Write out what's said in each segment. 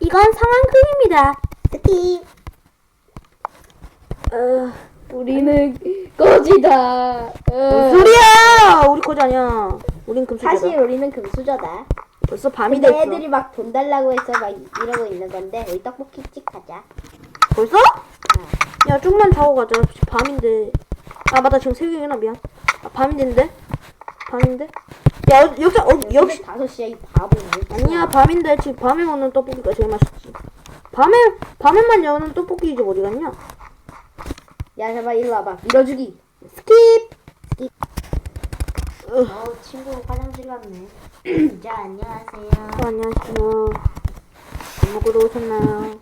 이건 상황극입니다. 스킵. 어, 우리는 거지다. 어. 뭔 소리야? 우리 거지 아니야. 우린 금수저다. 사실 우리는 금수저다. 벌써 밤이 근데 됐어. 애들이 막 돈 달라고 해서 막 이러고 있는 건데 우리 떡볶이 찍 하자. 벌써? 야, 좀만 자고 가자. 지금 밤인데. 아, 맞다. 지금 새벽이구나. 미안. 아, 밤인데? 밤인데? 야, 어, 역시, 어, 역시. 다섯 시에 이 바보. 아니야, 밤인데. 지금 밤에 먹는 떡볶이가 제일 맛있지. 밤에, 밤에만 여는 떡볶이 집 어디 갔냐? 야 잠깐 일로 와봐. 밀어주기. 스킵! 어 친구 화장실 갔네. 자 안녕하세요. 어, 안녕하세요. 밥 먹으러 오셨나요?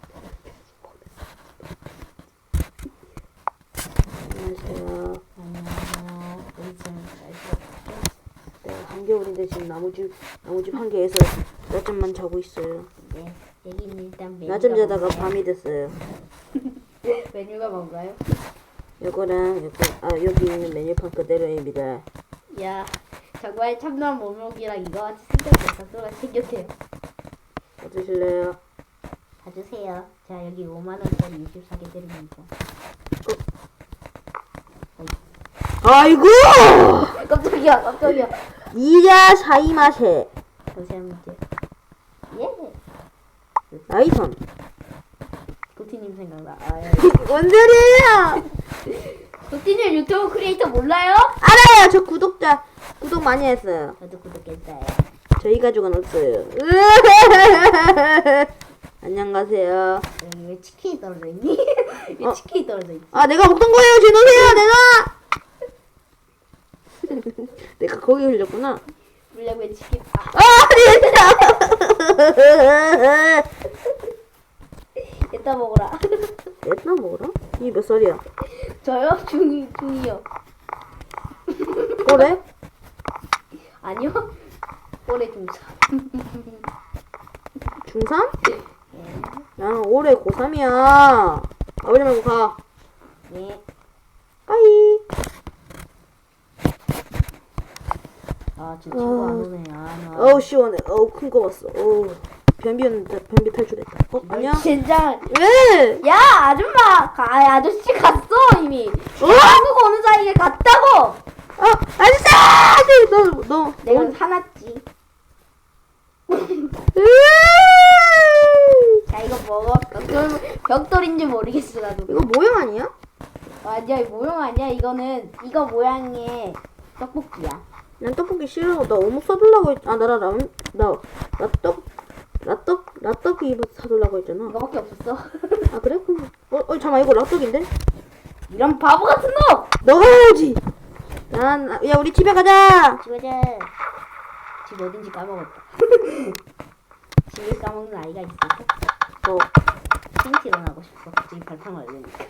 안녕하세요. 우리 지금 네, 한겨울인데 지금 나무집, 나무집 한 개에서 낮잠만 자고 있어요. 네 여기는 일단 메뉴가 낮잠 자다가 뭔가요? 밤이 됐어요. 메뉴가 뭔가요? 요거랑 요거, 아, 여기 있는 메뉴판 그대로입니다. 야 정말 참나무 모목이랑 이거 같이 생겼어요. 또가 생겼대요. 어떠실래요? 봐주세요. 자 여기 5만 원짜리 24개 드립니다. 아이고! 깜짝이야 깜짝이야. 이자 사이마세. 감사합니다. 예. 아이선. 도티님 생각나. 아, 예. 뭔 소리예요? 도티님 유튜브 크리에이터 몰라요? 알아요. 저 구독자, 구독 많이 했어요. 저도 구독했어요. 저희 가족은 없어요. 안녕 가세요. 여기 왜 치킨이 떨어져 있니? 왜 어. 치킨이 떨어져 있지? 아, 내가 먹던 거예요. 제 놓으세요. 내가. 내가 거기 흘렸구나. 물량왜 치킨? 아. 이따 먹어라. 옛날 먹어라? 이 몇 살이야? 저요? 중이 중이요. 올해? 아니요. 올해 중사. 중3? 나는 올해 고3이야. 아버지 말고 가. 네. 빠이. 아, 저 친구 안 오네. 아, 나. 어우, 시원해. 어우, 큰 거 봤어. 어우. 변비였는데, 변비 탈출했다. 어, 안녕? 젠장. 왜? 야, 아줌마. 가, 아, 아저씨 갔어 이미. 어? 한국 오는 사이에 갔다고. 어, 아저씨! 너, 너, 내가 너. 사놨지. 자, 이거 먹어. 벽돌, 벽돌인지 모르겠어 나도. 이거 모형 아니야? 아니야, 이 모형 아니야. 이거는 이거 모양의 떡볶이야. 난 떡볶이 싫어. 나 어묵 사달라고 했, 아, 나라 라면, 나, 나 떡, 라떡, 라떡이 사달라고 했잖아. 이거밖에 없었어. 아, 그래? 그럼, 어, 어, 잠깐만, 이거 라떡인데? 이런 바보 같은 놈! 너가 해야지! 난, 야, 우리 집에 가자! 집어자. 집 어딘지 까먹었다. 집을 까먹는 아이가 있을까? 어, 힌트 일어나고 싶어. 갑자기 발판 걸리니까.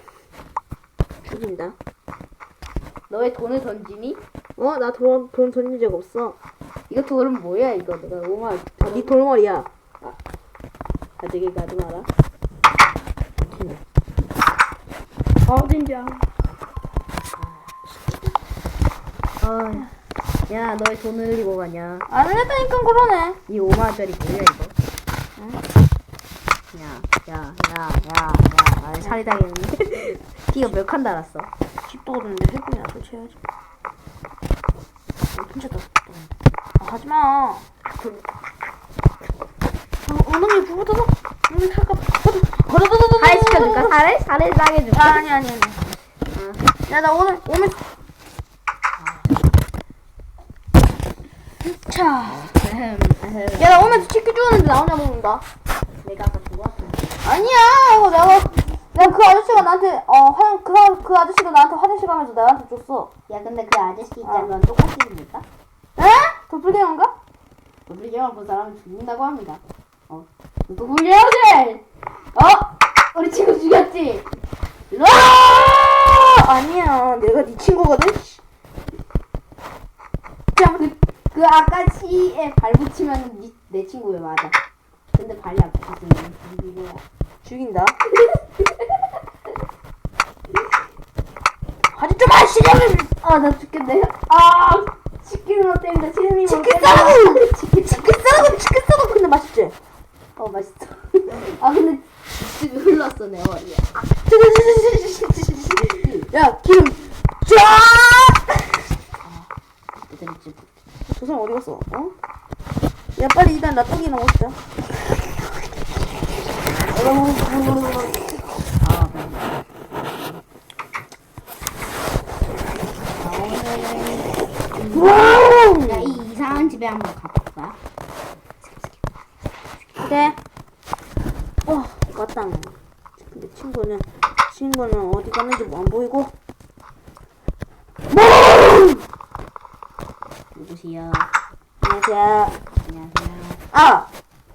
죽인다. 너왜 돈을 던지니? 어, 나 돈, 돈 던진 적 없어. 이거 돈은 뭐야 이거 내가 5만 아, 네 돌머리야. 가지기 가지 마라. 아 진짜. 아, 야, 너왜 돈을 흘리고 가냐? 안 했다니까 그러네. 이 5만 원짜리 뭐야 이거? 야, 야, 야, 야, 야, 아, 살이 당했네. 키가 몇 칸 달았어? 집도 오는데 해군이나 설치해야지. 어, 진짜 다 아, 하지 마. 그, 어, 어머니 부부도서 여기 탈까? 버려버려버려. 살을 시켜줄까? 살을? 살을 싸게 줄까? 아, 아니 아니 아니. 야, 나 오늘 오늘. 자. 야, 나 오늘 치킨 주웠는데 나 혼자 먹는다. 내가 아까 왔어. 아니야, 내가 내가 그 아저씨가 나한테 어 화장 그, 아- 그 아저씨가 나한테 화장실 가면서 나한테 줬어. 야, 근데 그 아저씨 있잖아. 똑같이 입니까? 에? 도플갱어인가? 도플갱어 본 사람은 죽는다고 합니다. 어. 도플갱어들! 어? 우리 친구 죽였지? 일로 와! 아니야, 내가 네 친구거든. 씨. 그, 그 아까 시에 발 붙이면 니, 내 친구 왜 맞아? 근데 발이 안 이거야. 죽인다. 하지 좀 마시려면 아, 나 죽겠네. 아, 치킨으로 때린다. 치킨으로 치킨. 싸라고! 치킨 치킨 싸고 치킨 싸고 근데 맛있지? 어 맛있어. 아 근데 집이 흘렀어 내 머리에. 야 기름 쫙 집. 저 사람 어디 갔어? 어? 야 빨리 일단 나 떡이나 먹자 아 네. 와우 야이 이상한 집에 한번 가볼까? 그래 어 맞다 근데 친구는 친구는 어디 갔는지 뭐안 보이고 누구시여? 안녕하세요 안녕하세요. 아!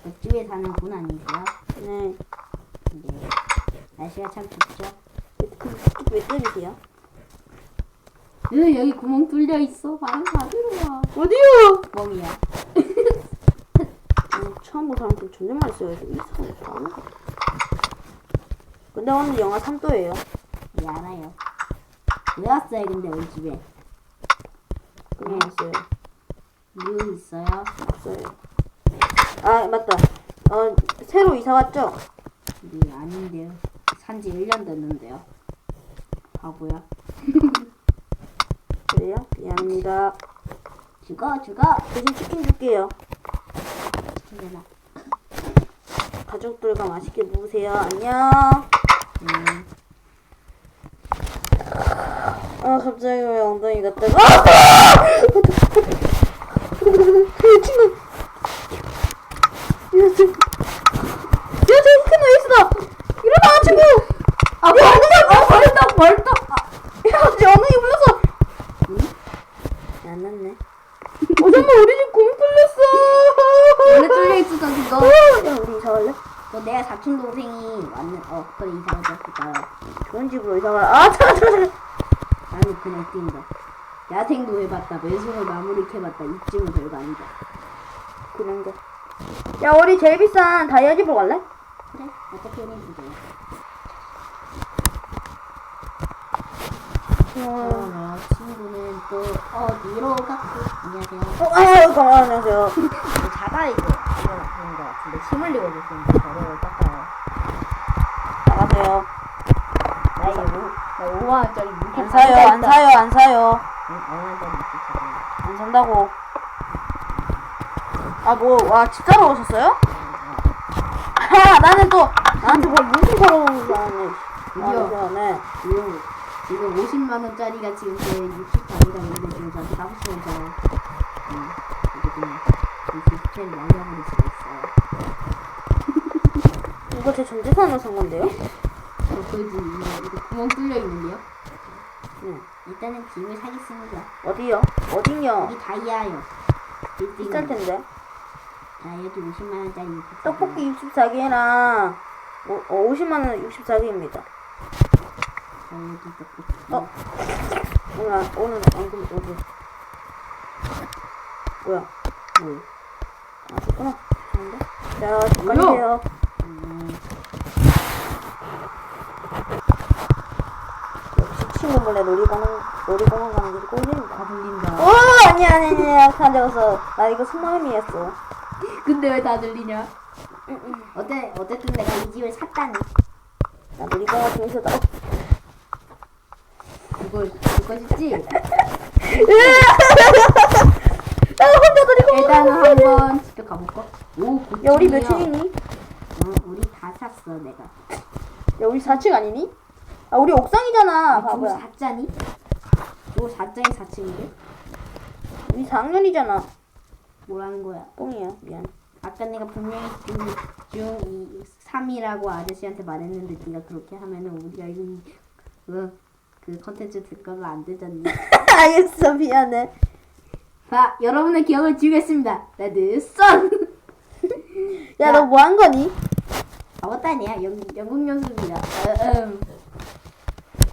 옆집에 사는 분 아니세요? 네 네. 날씨가 참 춥죠? 그, 왜 때리세요? 으 여기 구멍 뚫려 있어. 바람 받으러 와. 어디요? 멍이야. 음, 처음 본 사람한테 존댓말 써야 돼. 이 사람 잘하는 거. 근데 오늘 영하 3도예요. 네 알아요. 왜 왔어요 근데 우리 집에? 그냥 왔어요. 이유 있어요? 없어요. 아, 맞다. 어, 새로 이사 왔죠? 네 아닌데요. 산지 1년 됐는데요. 바보야. 그래요? 미안합니다. 죽어 죽어. 대신 치킨 줄게요. 힘내라. 가족들과 맛있게 먹으세요. 안녕. 음. 아, 갑자기 왜 엉덩이가 뜨거? 아! 그 친구. 야, 저, 야, 저 큰 에이스다. 일어나, 친구. 아, 뭐 하는 거야? 아, 벌떡, 벌떡. 야, 쟤 엉덩이 불렀어. 안 났네. 어, 잠깐만, 우리 집 고무 뚫렸어. 원래 뚫려 있었던 그거. 야, 우리 이사 갈래? 너 내가 사촌 동생이 왔는 어 그래 이사 오셨을까? 좋은 집으로 이사 가라. 아, 잠깐, 잠깐. 나는 그냥 뛴다. 야생도 해봤다. 매송을 마무리 해봤다. 이쯤은 별거 아니다. 그런 거. 야, 우리 제일 비싼 다이아 집으로 갈래? 그래 어차피 우린 그거야. 어, 어, 친구는 또 어디로 갔고 안녕하세요. 어, 아유, 고마워, 안녕하세요. 뭐 자다 이거 것 같은데 침 흘리고 계시는데 저를 닦아요. 나가세요. 나 이거 나 5만 원짜리 물개 안 사요, 안 사요, 안 사요. 응, 5만 원짜리 물개 사요. 안 산다고. 아, 뭐, 와, 집 사러 오셨어요? 아, 나는 또, 나한테 뭐, 무슨 사러 오는 줄 알았네. 아, 드디어. 네. 지금 지금 50만 원짜리가 지금 제 64이랑 있는데 지금 저한테 하고 싶은 거 응, 이게 그냥 이렇게 날려버릴 수가 있어요. 이거 제 전재산으로 산 건데요? 저 거기 지금 이거, 이거 구멍 뚫려 있는데요. 응. 일단은 짐을 사겠습니다. 어디요? 어딘요? 여기 다이아요. 비쌀 텐데. 다이아도 50만 원짜리 떡볶이 64개랑, 어, 50만 원 64개입니다. 다이아도 떡볶이. 어? 오늘, 안- 오늘 앙금 어디? 뭐야? 뭐? 아, 좋구나. 죄송한데. 자, 잠깐만요. 음, 역시 친구 몰래 놀이공원, 놀이공원 가는 게 꼴입니다. 다 들린다. 어, 아니야, 아니야, 아니야. 가져서. 나 이거 속마음이었어. 근데 왜 다 들리냐? 어때 어쨌든 내가 이 집을 샀다니. 나 놀이공원 중에서 나. 그걸 그거 싶지? 야, 혼자 놀이공원. 일단은 한번 가볼까? 오, 야, 우리 몇. 층이니? 어, 우리 다 샀어 내가. 야, 우리 4층 아니니? 아, 우리 옥상이잖아, 주 바보야. 4짜니? 주 4짜리 4층인데? 우리 4학년이잖아. 뭐라는 거야? 뻥이야, 미안. 아까 내가 분명히 중 3이라고 아저씨한테 말했는데 네가 그렇게 하면은 우리가 이 그, 그 컨텐츠 듣거나 안 되잖니. 알겠어, 미안해. 자, 여러분의 기억을 지우겠습니다. 레드 선! 야, 너 뭐 한 거니? 아무것도 아니야. 영, 영국 연습입니다. 어, 음.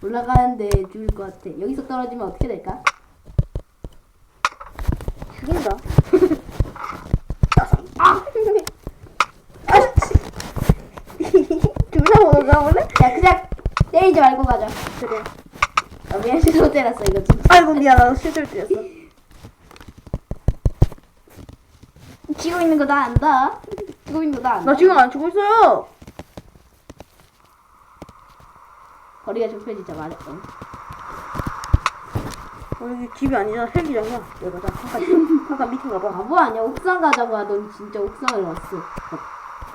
올라가는데 죽을 것 같아. 여기서 떨어지면 어떻게 될까? 죽인다. 아! 둘다 먹어 가볼래? 야, 그냥 때리지 말고 가자. 그래. 아, 미안, 실수 때렸어, 이거 진짜. 아이고 미안하다 실수를 드렸어. 지고 있는 거다 안다. 치고 있는 거다. 나 지금 안 치고 있어요. 거리가 좁혀지자 말했어. 어, 여기 집이 아니잖아. 헬기장이야. 내가 자 잠깐 잠깐 미팅 가봐. 바보 아니야? 옥상 가자고 하더니 진짜 옥상을 왔어.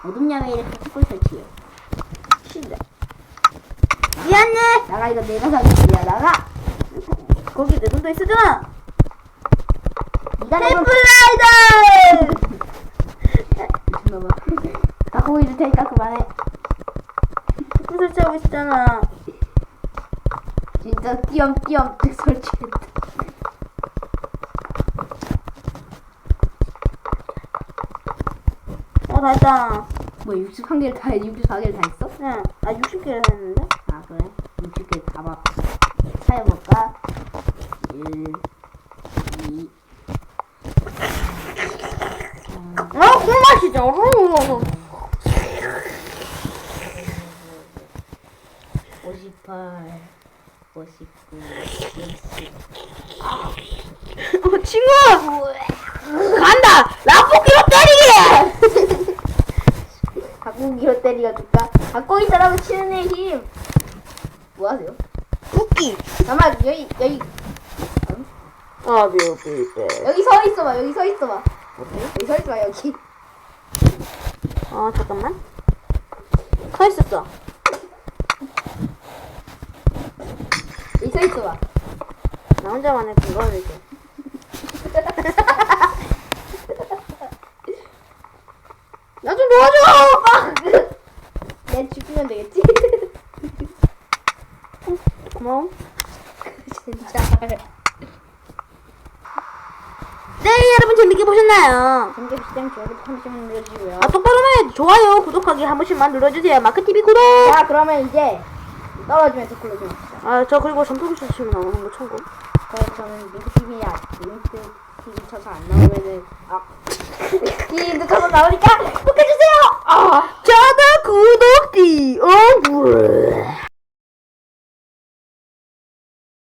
어둠 야외에 탁골 설치해. 진짜. 미안해. 나가 이거 내가 산 집이야. 나가. 거기 내 돈도 있었잖아. 네가 헬플라이더. 미친놈아. 나 보여줄 테니까 그만해. 설치하고 있었잖아. 진짜 띄엄띄엄 설치했다. 어, 다 했다. 뭐 61개를 다 해, 64개를 다 했어? 네. 아, 60개를 했는데? 아 그래? 60개 다 봐. 차해볼까? 1, 2, 아, 꿀맛이죠. 59, 60. 어, 친구! 간다! 라볶이로 때리게! 닭고기로 때리가 줄까? 닭고기 사람은 치는 애 힘. 뭐 하세요? 쿠키! 잠깐만 여기 여기 아, 뮤비베. 여기 서 있어봐 여기 서 있어봐. 여기 서 있어봐 여기. 아, 잠깐만. 서 있었어. 있어봐. 나 혼자만의 근거를 이제. 나좀 도와줘! 내 죽이면 되겠지? 고마워. 진짜. 네, 여러분 재밌게 보셨나요? 공개 시장 좋아요 한 번씩만 눌러주시고요. 아, 똑바로 해. 좋아요, 구독하기 한 번씩만 눌러주세요. 마크TV 구독! 자 그러면 이제 떨어지면 댓글로 좀 합시다. 아, 저 그리고 점토기 치시면 나오는 거 참고. 그래서 저는 링크 TV야 링크 TV 쳐서 안 나오면은 아 링크 쳐서 나오니까 구독해주세요. 아 저도 구독 띠, 어, 왜?